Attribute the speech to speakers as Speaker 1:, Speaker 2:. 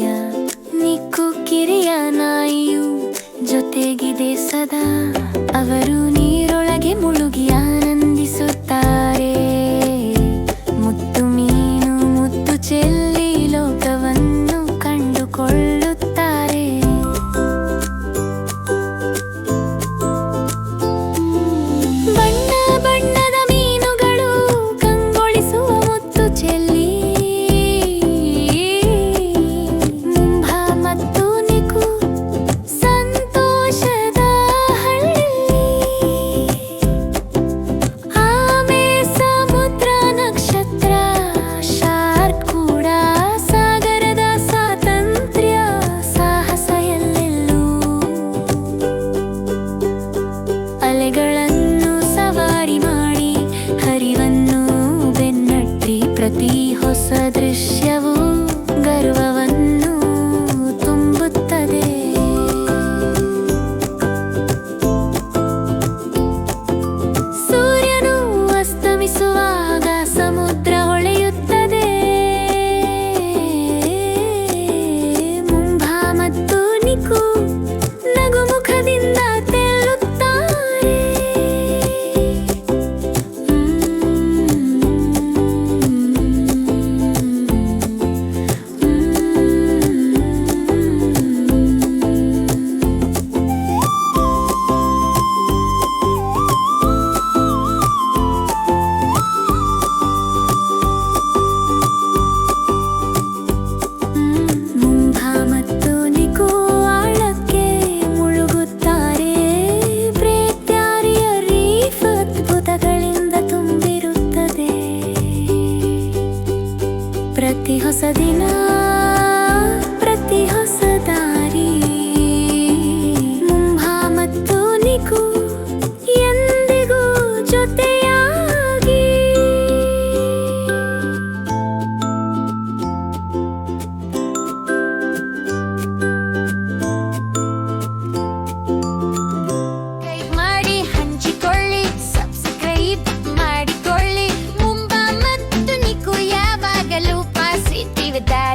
Speaker 1: ಹೃದಯ ನಿಕ್ಕು ಕಿರಿಯ ನಾಯಿಯು ಜೊತೆಗಿದೆ ಸದಾ. पति हो सदृश। ಹೊಸದಿನ
Speaker 2: that.